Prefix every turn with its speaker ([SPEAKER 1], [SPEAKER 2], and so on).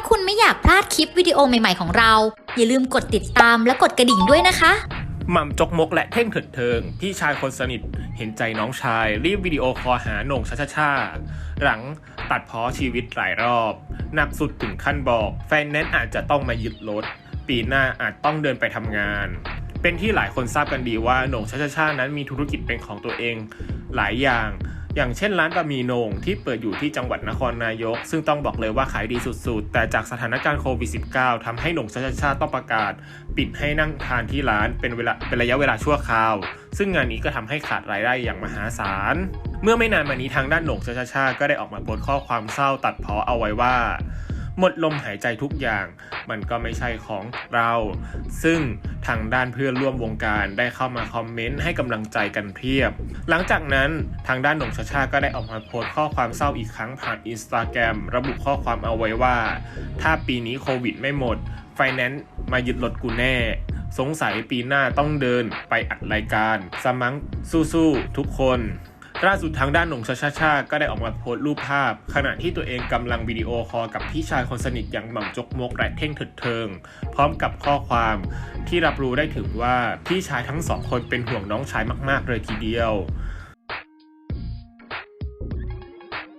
[SPEAKER 1] าคุณไม่อยากพลาดคลิปวิดีโอใหม่ๆของเรา อย่าลืมกดติดตามและกดกระดิ่งด้วยนะคะ
[SPEAKER 2] หม่ำจกมกและเท่งเถิดเทิง พี่ชายคนสนิทเห็นใจน้องชาย รีบวิดีโอคอลหาโหน่งชาชาชาหลังตัดเพ้อชีวิตหลายรอบ หนักสุดถึงขั้นบอก แฟนแนนอาจจะต้องมายึดรถ ปีหน้าอาจต้องเดินไปทำงาน เป็นที่หลายคนทราบกันดีว่าโหน่งชาชาชานั้นมีธุรกิจเป็นของตัวเองหลายอย่าง อย่างเช่นร้านบะหมี่โหน่งที่เปิดอยู่ที่จังหวัดนครนายก ซึ่งต้องบอกเลยว่าขายดีสุดๆ แต่จากสถานการณ์โควิด -19 ทำให้หน่งชาชาชาต้องประกาศ ปิดให้นั่งทานที่ร้านเป็นเวลาเป็นระยะเวลาชั่วคราว ซึ่งงานนี้ก็ทำให้ขาดรายได้อย่างมหาศาล เมื่อไม่นานมานี้ทางด้านหน่งชาชาชาก็ได้ออกมาโพสต์ข้อความเศร้าตัดเพ้อเอาไว้ว่า หมดลมหายใจทุกอย่าง มันก็ไม่ใช่ของเรา ซึ่งทางด้านเพื่อนร่วมวงการได้เข้ามาคอมเมนต์ให้กำลังใจกันเพียบ หลังจากนั้นทางด้านหนงชาชาก็ได้ออกมาโพสต์ข้อความเศร้าอีกครั้งผ่านอินสตาแกรมระบุข้อความเอาไว้ว่า ถ้าปีนี้โควิดไม่หมดไฟแนนซ์มายึดรถกูแน่สงสัยปีหน้าต้องเดินไปอัดรายการ สมังสู้ๆทุกคน ล่าสุดทางด้านหนุ่งชาชาชาก็ได้ออกมาโพสต์รูปภาพ ขณะที่ตัวเองกำลังวิดีโอคอลกับพี่ชายคนสนิทอย่างหม่ำจกมกและเท่งเถิดเทิง พร้อมกับข้อความที่รับรู้ได้ถึงว่าพี่ชายทั้งสองคนเป็นห่วงน้องชายมาก ๆ เลยทีเดียว